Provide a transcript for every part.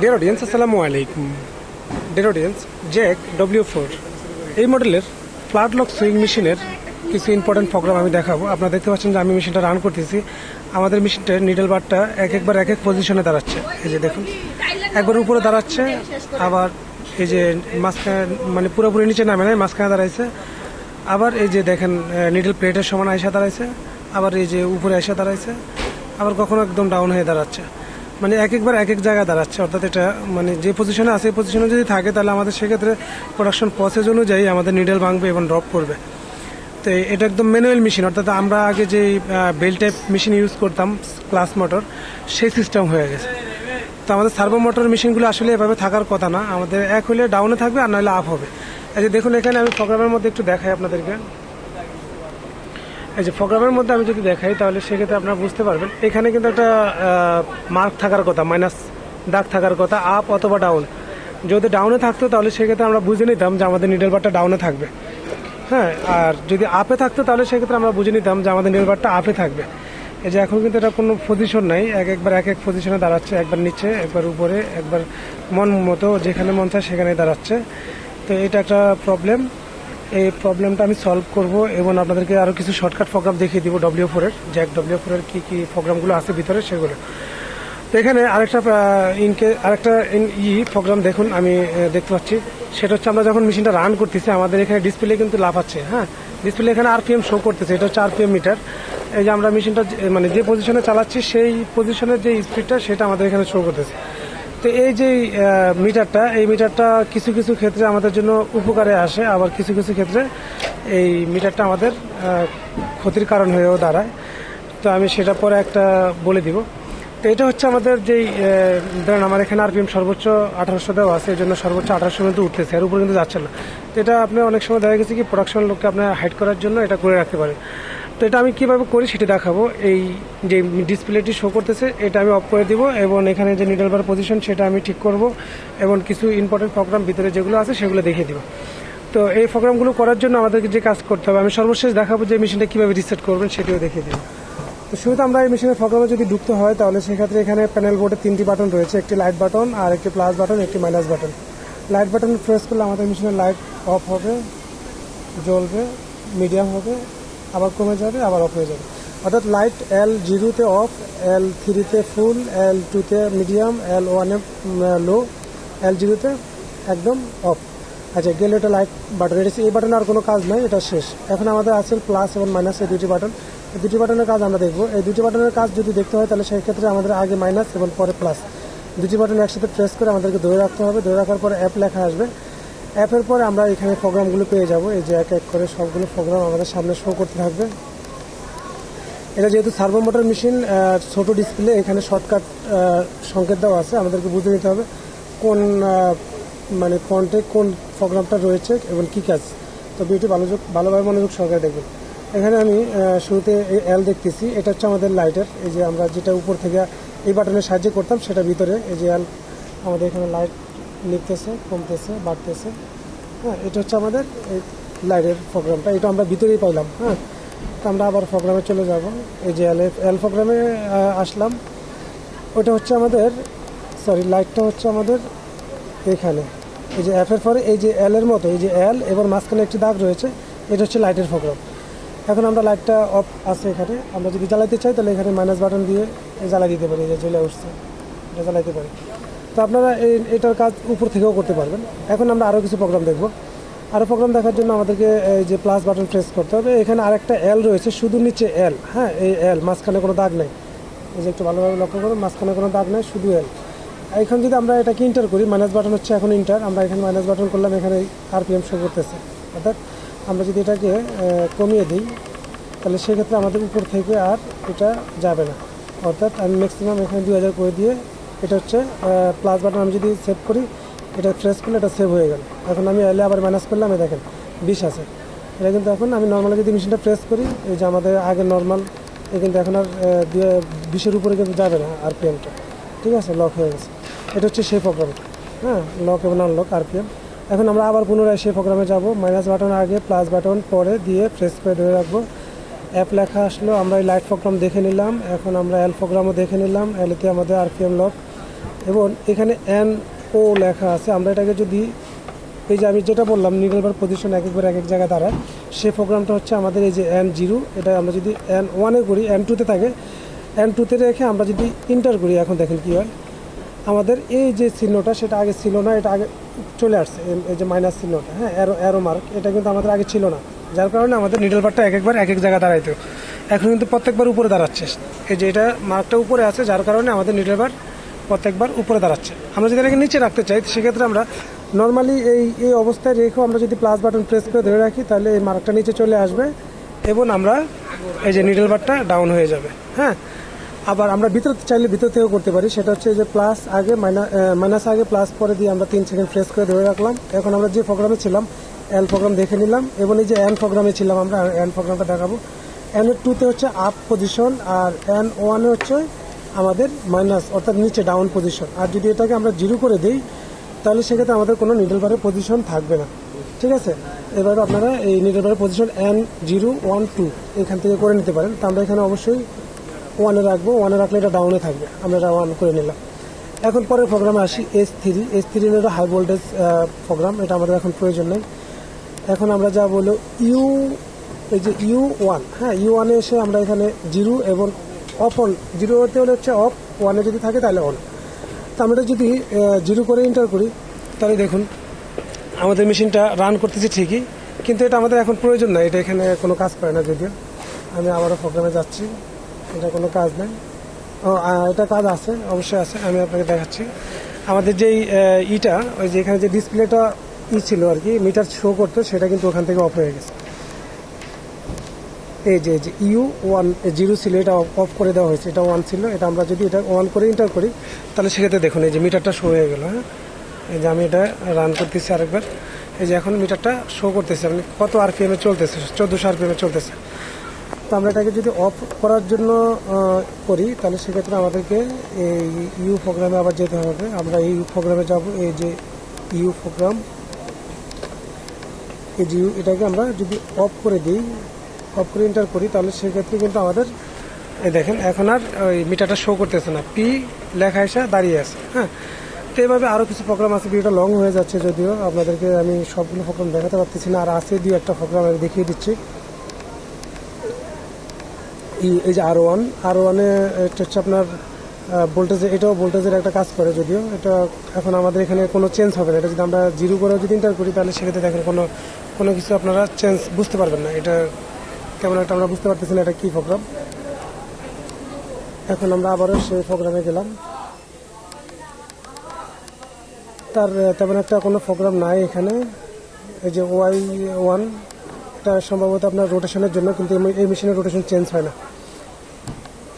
Deer audience আসসালামু আলাইকুম dear audience Jack W four এই মডেলের ফ্ল্যাট লক সুইং মেশিনের কিছু ইম্পর্টেন্ট প্রোগ্রাম আমি দেখাবো। আপনারা দেখতে পাচ্ছেন যে আমি মেশিনটা রান করতেছি। আমাদের মেশিনটার নিডল বারটা এক একবার এক এক পজিশনে দাঁড়াচ্ছে। এই যে দেখুন, একবার উপরে দাঁড়াচ্ছে, আবার এই যে মাঝখানে মানে পুরোপুরি নিচে নামে নাই, মাঝখানে দাঁড়াইছে। আবার এই যে দেখেন নিডল প্লেটের সমান আয়সা দাঁড়াইছে। আবার এই যে উপরে আয়সা দাঁড়াইছে। আবার কখনো একদম ডাউন হয়ে দাঁড়াচ্ছে। মানে এক একবার এক এক জায়গায় দাঁড়াচ্ছে। অর্থাৎ এটা মানে যে পজিশনে আছে পজিশনে যদি থাকে, তাহলে আমাদের সেক্ষেত্রে প্রোডাকশন প্রসেস অনুযায়ী আমাদের নিডেল ভাঙবে এবং ড্রপ করবে। তো এটা একদম ম্যানুয়াল মেশিন অর্থাৎ আমরা আগে যে বেল টাইপ মেশিন ইউজ করতাম ক্লাস মোটর সেই সিস্টেম হয়ে গেছে। তো আমাদের সার্ভো মোটর মেশিনগুলো আসলে এভাবে থাকার কথা না। আমাদের এক হলে ডাউনে থাকবে আর নইলে আপ হবে। এই যে দেখুন, এখানে আমি প্রোগ্রামের মধ্যে একটু দেখাই আপনাদেরকে। এই যে প্রোগ্রামের মধ্যে আমি যদি দেখাই, তাহলে সেক্ষেত্রে আপনারা বুঝতে পারবেন। এখানে কিন্তু একটা মার্ক থাকার কথা মাইনাস দাগ থাকার কথা আপ অথবা ডাউন যদি ডাউনে থাকতো, তাহলে সেক্ষেত্রে আমরা বুঝে নিতাম যে আমাদের নিডল বারটা ডাউনে থাকবে। হ্যাঁ আর যদি আপে থাকতো, তাহলে সেক্ষেত্রে আমরা বুঝে নিতাম যে আমাদের নিডল বারটা আপে থাকবে। এই যে এখন কিন্তু এটা কোনো পজিশন নাই, এক একবার এক এক পজিশনে দাঁড়াচ্ছে, একবার নিচে, একবার উপরে, একবার মন মতো যেখানে মন চায় সেখানে দাঁড়াচ্ছে। তো এটা একটা প্রবলেম এই প্রবলেমটা আমি সলভ করব এবং আপনাদেরকে আরও কিছু শর্টকাট প্রোগ্রাম দেখিয়ে দিব ডব্লিউ ফোরের জ্যাক ডব্লিউ ফোরের কী কী প্রোগ্রামগুলো আছে ভিতরে সেগুলো। তো এখানে আরেকটা ইনকে আরেকটা ই প্রোগ্রাম দেখুন, আমি দেখতে পাচ্ছি। সেটা হচ্ছে আমরা যখন মেশিনটা রান করতেছি, আমাদের এখানে ডিসপ্লে কিন্তু লাফাচ্ছে হ্যাঁ? ডিসপ্লে এখানে আরপিএম শো করতেছে, এটা হচ্ছে আরপিএম মিটার এই যে আমরা মেশিনটা মানে যে পজিশনে চালাচ্ছি, সেই পজিশনের যে স্পিডটা সেটা আমাদের এখানে শো করতেছে। তো এই যে মিটারটা, এই মিটারটা কিছু কিছু ক্ষেত্রে আমাদের জন্য উপকারে আসে, আবার কিছু কিছু ক্ষেত্রে এই মিটারটা আমাদের ক্ষতির কারণ হয়েও দাঁড়ায়। তো আমি সেটা পরে একটা বলে দিব। তো এটা হচ্ছে আমাদের যেই ধরেন আমার এখানে আর আরপিএম সর্বোচ্চ আঠারোশো দেওয়া আছে এই জন্য সর্বোচ্চ আঠারোশো কিন্তু উঠতেছে এর উপরে কিন্তু যাচ্ছে না। তো এটা আপনি অনেক সময় দেখা গেছে কি প্রোডাকশন লোককে আপনার হাইড করার জন্য এটা করে রাখতে পারেন। তো এটা আমি কীভাবে করি সেটা দেখাবো। এই যে ডিসপ্লেটি শো করতেছে, এটা আমি অফ করে দিব এবং এখানে যে নিডল বার পজিশন সেটা আমি ঠিক করব এবং কিছু ইম্পর্টেন্ট প্রোগ্রাম ভিতরে যেগুলো আছে, সেগুলো দেখিয়ে দিব। তো এই প্রোগ্রামগুলো করার জন্য আমাদেরকে যে কাজ করতে হবে, আমি সর্বশেষ দেখাবো যে মেশিনটা কীভাবে রিসেট করবেন, সেটিও দেখিয়ে দিব। তো শুরুতে আমরা এই মেশিনের প্রোগ্রামে যদি ঢুকতে হয়, তাহলে সেক্ষেত্রে এখানে প্যানেল বোর্ডে তিনটি বাটন রয়েছে, একটি লাইট বাটন আর একটি প্লাস বাটন একটি minus button light button press করলে আমাদের মেশিনের লাইট অফ হবে, জ্বলবে মিডিয়াম হবে আবার কমে যাবে, আবার অফ হয়ে যাবে। অর্থাৎ লাইট এল জিরোতে অফ এল থ্রিতে ফুল এল টুতে মিডিয়াম এল ওয়ানে লো এল জিরোতে একদম অফ আচ্ছা গেলে এটা লাইট বাটন এটা এই বাটনে আর কোনো কাজ নাই, এটা শেষ। এখন আমাদের আছে প্লাস এবং মাইনাস এই দুটি বাটন এই দুটি বাটনের কাজ আমরা দেখব। এই দুটি বাটনের কাজ যদি দেখতে হয়, তাহলে সেই ক্ষেত্রে আমাদের আগে মাইনাস এবং পরে প্লাস দুটি বাটন একসাথে প্রেস করে আমাদেরকে ধরে রাখতে হবে। ধরে রাখার পরে অ্যাপ লেখা আসবে। অ্যাপের পরে আমরা এখানে প্রোগ্রামগুলো পেয়ে যাব। এই যে এক এক করে সবগুলো প্রোগ্রাম আমাদের সামনে শো করতে থাকবে। এটা যেহেতু সার্ভো মোটর মেশিন ছোট ডিসপ্লে এখানে শর্টকাট সংকেত দেওয়া আছে। আমাদেরকে বুঝে নিতে হবে কোন মানে ফন্টে কোন প্রোগ্রামটা রয়েছে এবং কী কাজ। তো ভিডিওটি ভালো ভালোভাবে মনোযোগ সহকারে দেখবেন। এখানে আমি শুরুতে এল দেখতেছি। এটা হচ্ছে আমাদের লাইটের এই যে আমরা যেটা উপর থেকে এই বাটনের সাহায্যে করতাম, সেটা ভিতরে এই যে এল আমাদের এখানে লাইট নিতেছে কমতেছে, বাড়তেছে। হ্যাঁ এটা হচ্ছে আমাদের এই লাইটের প্রোগ্রামটা এটা আমরা ভিতরেই পাইলাম হ্যাঁ। তো আমরা আবার প্রোগ্রামে চলে যাব। এই যে এল এল প্রোগ্রামে আসলাম। ওটা হচ্ছে আমাদের সরি লাইটটা হচ্ছে আমাদের এখানে। এই যে এফের পরে এই যে এল এর মতো, এই যে এল এবার মাঝখানে একটি দাগ রয়েছে, এটা হচ্ছে লাইটের প্রোগ্রাম এখন আমরা লাইটটা অফ আছে এখানে। আমরা যদি জ্বালাইতে চাই, তাহলে এখানে মাইনাস বাটন দিয়ে জ্বালাই দিতে পারি যে চলে উঠছে। এটা জ্বালাইতে পারি। তো আপনারা এটার কাজ উপর থেকেও করতে পারবেন। এখন আমরা আরও কিছু প্রোগ্রাম দেখব। আরও প্রোগ্রাম দেখার জন্য আমাদেরকে এই যে প্লাস বাটন প্রেস করতে হবে। এখানে আরেকটা এল রয়েছে, শুধু নিচে এল হ্যাঁ এই এল মাঝখানে কোনো দাগ নেই। এই যে একটু ভালোভাবে লক্ষ্য করুন, মাঝখানে কোনো দাগ নেই, শুধু এল এখন যদি আমরা এটাকে ইন্টার করি মাইনাস বাটন হচ্ছে এখন ইন্টার আমরা এখানে মাইনাস বাটন করলাম, এখানে আরপিএম শো করতেছে। অর্থাৎ আমরা যদি এটাকে কমিয়ে দিই, তাহলে সেক্ষেত্রে আমাদের উপর থেকে আর এটা যাবে না। অর্থাৎ আমি ম্যাক্সিমাম এখানে দুই হাজার করে দিয়ে এটা হচ্ছে প্লাস বাটন আমি যদি সেভ করি, এটা ফ্রেশ করলে এটা সেভ হয়ে গেল। এখন আমি এলে আবার মাইনাস করলাম, এই দেখেন, বিষ আছে। এটা কিন্তু এখন আমি নর্মালি যদি মেশিনটা প্রেস করি, এই যে আমাদের আগে নর্মাল এ কিন্তু এখন আর বিশের উপরে কিন্তু যাবে না আর আরপিএমটা ঠিক আছে? লক হয়ে গেছে। এটা হচ্ছে সেই প্রোগ্রামটা হ্যাঁ? লক এবং আনলক আরপিএম এখন আমরা আবার পুনরায় সেই প্রোগ্রামে যাব। মাইনাস বাটন আগে প্লাস বাটন পরে দিয়ে প্রেস করে ধরে রাখব। অ্যাপ লেখা আসলো, আমরা এই লাইট প্রোগ্রাম দেখে নিলাম। এখন আমরা এল প্রোগ্রামও দেখে নিলাম। এলতে আমাদের আর আরপিএম লক এবং এখানে এন ও লেখা আছে। আমরা এটাকে যদি এই যে আমি যেটা বললাম নিডল বার পজিশন এক একবার এক এক জায়গায় দাঁড়ায়, সে প্রোগ্রামটা হচ্ছে আমাদের এই যে এন জিরো এটা আমরা যদি এন ওয়ানে করি এন টুতে থাকে এন টুতে রেখে আমরা যদি ইন্টার করি, এখন দেখেন কী হয়। আমাদের এই যে চিহ্নটা, সেটা আগে ছিল না, এটা আগে চলে আসছে, এই- যে মাইনাস চিহ্নটা হ্যাঁ অ্যারো অ্যারো মার্ক এটা কিন্তু আমাদের আগে ছিল না। যার কারণে আমাদের নিডল বারটা এক একবার এক এক জায়গায় দাঁড়াইতো। এখন কিন্তু প্রত্যেকবার উপরে দাঁড়াচ্ছে। এই যে এটা মার্কটা উপরে আছে, যার কারণে আমাদের নিডল বার প্রত্যেকবার উপরে দাঁড়াচ্ছে। আমরা যদি এটাকে নিচে রাখতে চাই, সেক্ষেত্রে আমরা নর্মালি এই এই অবস্থায় রেখেও আমরা যদি প্লাস বাটন প্রেস করে ধরে রাখি, তাহলে এই মার্কটা নিচে চলে আসবে এবং আমরা এই যে নিডল বারটা ডাউন হয়ে যাবে। হ্যাঁ? আবার আমরা ভিতর চাইলে ভিতর থেকেও করতে পারি। সেটা হচ্ছে যে প্লাস আগে মাইনাস আগে প্লাস পরে দিয়ে আমরা তিন সেকেন্ড প্রেস করে ধরে রাখলাম। এখন আমরা যে প্রোগ্রামে ছিলাম এল প্রোগ্রাম দেখে নিলাম এবং এই যে এন প্রোগ্রামে ছিলাম আমরা এন প্রোগ্রামটা দেখাবো। এর টুতে হচ্ছে আপ পজিশন আর এন ওয়ানে হচ্ছে আমাদের মাইনাস অর্থাৎ নিচে ডাউন পজিশন আর যদি এটাকে আমরা জিরো করে দিই, তাহলে সেক্ষেত্রে আমাদের কোনো নিডল বারের পজিশন থাকবে না। ঠিক আছে? এবার আপনারা এই নিডল বারের position N zero one two এখান থেকে করে নিতে পারেন। তো আমরা এখানে অবশ্যই ওয়ানে রাখব। ওয়ানে রাখলে এটা ডাউনে থাকবে। আমরা এটা ওয়ান করে নিলাম। এখন পরের প্রোগ্রামে আসি এস থ্রি এস থ্রি হলো হাই ভোল্টেজ প্রোগ্রাম এটা আমাদের এখন প্রয়োজন নেই। এখন আমরা যা বলল ইউ এই যে ইউ ওয়ান হ্যাঁ ইউ ওয়ানে এসে আমরা এখানে জিরো এবং অফ অন জিরো জিরোতে হলে হচ্ছে অফ ওয়ানে যদি থাকে তাহলে অন তো আমরা যদি জিরো করে এন্টার করি, তাহলে দেখুন, আমাদের মেশিনটা রান করতেছে ঠিকই, কিন্তু এটা আমাদের এখন প্রয়োজন নাই, এটা এখানে কোনো কাজ করে না যদিও। আমি আবারও প্রোগ্রামে যাচ্ছি, এটা কোনো কাজ নেই। ও এটা কাজ আছে, অবশ্যই আছে, আমি আপনাকে দেখাচ্ছি। আমাদের যেই ইটা, ওই যে এখানে যে ডিসপ্লেটা ই ছিল আর কি মিটার শো করতো, সেটা কিন্তু ওখান থেকে অফ হয়ে গেছে। এই যে ইউ ওয়ান জিরো ছিল, এটা অফ করে দেওয়া হয়েছে, এটা ওয়ান ছিল, এটা আমরা যদি এটা ওয়ান করে ইন্টার করি, তাহলে সেক্ষেত্রে দেখুন, এই যে মিটারটা শো হয়ে গেল হ্যাঁ? এই যে আমি এটা রান করতেছি আরেকবার, এই যে এখন মিটারটা শো করতেছে মানে কত আরপিএমে চলতেছে, চোদ্দোশো আরপিএমে চলতেছে। তো আমরা এটাকে যদি অফ করার জন্য করি, তাহলে সেক্ষেত্রে আমাদেরকে এই ইউ প্রোগ্রামে আবার যেতে হবে। আমরা এই ইউ প্রোগ্রামে যাব, এই যে ইউ প্রোগ্রাম এই যে ইউ এটাকে আমরা যদি অফ করে দিই অফ করে এন্টার করি, তাহলে সেক্ষেত্রে কিন্তু আমাদের দেখেন, এখন আর ওই মিটারটা শো করতেছে না। পি লেখা এসে দাঁড়িয়ে আছে হ্যাঁ? তো এইভাবে আরও কিছু প্রোগ্রাম আছে, ভিডিওটা লং হয়ে যাচ্ছে যদিও, আপনাদেরকে আমি সবগুলো প্রোগ্রাম দেখাতে পারতেছি না, আর আছে দুই একটা প্রোগ্রাম আমি দেখিয়ে দিচ্ছি। এই যে আর ওয়ান আর ওয়ানে এটা হচ্ছে আপনার ভোল্টেজ এটাও ভোল্টেজের একটা কাজ করে যদিও, এটা এখন আমাদের এখানে কোনো চেঞ্জ হবে না। এটা যদি আমরা জিরো করে যদি ইন্টার করি, তাহলে সেক্ষেত্রে দেখেন কোনো কোনো কিছু আপনারা চেঞ্জ বুঝতে পারবেন না। এটা কেমন একটা আমরা বুঝতে পারতেছি না এটা কী প্রোগ্রাম। এখন আমরা আবারও সেই প্রোগ্রামে গেলাম। তার তেমন একটা কোনো প্রোগ্রাম নাই এখানে। এই যে ওয়াই ওয়ান, এটা সম্ভবত আপনার রোটেশনের জন্য, কিন্তু এই- মেশিনের রোটেশন চেঞ্জ হয় না।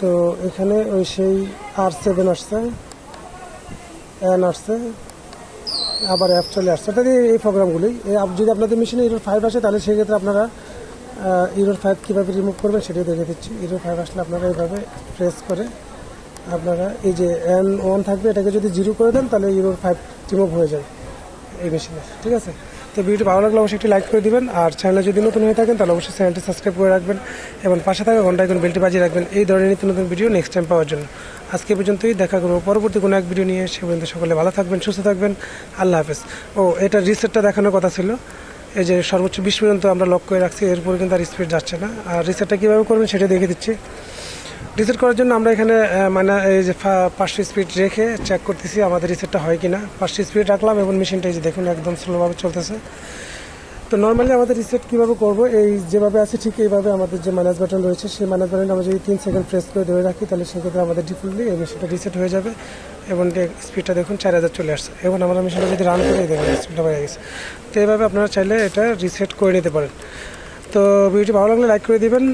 তো এখানে ওই সেই আর সেভেন আসছে এন আসছে, আবার অ্যাপ চলে আসছে। অর্থাৎ এই- প্রোগ্রামগুলি যদি আপনাদের মেশিনে ইরোর ফাইভ আসে, তাহলে সেক্ষেত্রে আপনারা ইরোর ফাইভ কীভাবে রিমুভ করবেন সেটাই দেখে দিচ্ছি। ইরোর ফাইভ আসলে আপনারা এইভাবে প্রেস করে আপনারা এই যে এন ওয়ান থাকবে, এটাকে যদি জিরো করে দেন, তাহলে ইরোর ফাইভ রিমুভ হয়ে যাবে এই মেশিনে ঠিক আছে? তো ভিডিওটি ভালো লাগলে অবশ্যই একটি লাইক করে দিবেন, আর চ্যানেলে যদি নতুন হয়ে থাকেন, তাহলে অবশ্যই চ্যানেলটি সাবস্ক্রাইব করে রাখবেন, এবং পাশে থাকা ঘন্টায় কোনো বেলটি বাজিয়ে রাখবেন, এই ধরনের নিত্য নতুন ভিডিও নেক্সট টাইম পাওয়ার জন্য। আজকে পর্যন্তই, দেখা করব পরবর্তী কোনো এক ভিডিও নিয়ে। সে পর্যন্ত সকলে ভালো থাকবেন, সুস্থ থাকবেন, আল্লাহ হাফেজ। ও, এটা রিসেটটা দেখানোর কথা ছিল। এই যে সর্বোচ্চ বিশ পর্যন্ত আমরা লক করে রাখছি, এরপরে কিন্তু আর স্পিড যাচ্ছে না। আর রিসেটটা কীভাবে করবেন সেটা দেখে দিচ্ছি। রিসেট করার জন্য আমরা এখানে মানে এই যে পাঁচশো স্পিড রেখে চেক করতেছি আমাদের রিসেটটা হয় কিনা। পাঁচশো স্পিড রাখলাম এবং মেশিনটা এই যে দেখুন একদম স্লোভাবে চলতেছে। তো নর্মালি আমাদের রিসেট কীভাবে করব, এই যেভাবে আছে ঠিক এইভাবে আমাদের যে ম্যানেজ বাটন রয়েছে, সেই ম্যানেজ বাটন আমরা যদি তিন সেকেন্ড প্রেস করে ধরে রাখি, তাহলে সেক্ষেত্রে আমাদের ডিফল্টলি এই মেশিনটা রিসেট হয়ে যাবে। এবং স্পিডটা দেখুন, চার হাজার চলে আসছে। এবং আমরা মেশিনটা যদি রান করে দেখুন স্পিডটা বেড়ে গেছে। তো এইভাবে আপনারা চাইলে এটা রিসেট করে নিতে পারেন। তো ভিডিওটি ভালো লাগলে লাইক করে দিবেন,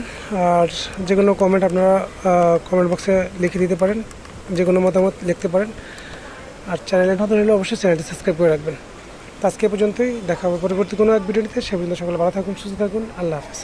আর যে কোনো কমেন্ট আপনারা কমেন্ট বক্সে লিখে দিতে পারেন যে কোনো মতামত লিখতে পারেন। আর চ্যানেলে নতুন হলে অবশ্যই চ্যানেলটি সাবস্ক্রাইব করে রাখবেন। তো আজকে পর্যন্তই, দেখা হবে পরবর্তী কোনো এক ভিডিওতে সে পর্যন্ত সকলে ভালো থাকুন, সুস্থ থাকুন, আল্লাহ হাফিজ।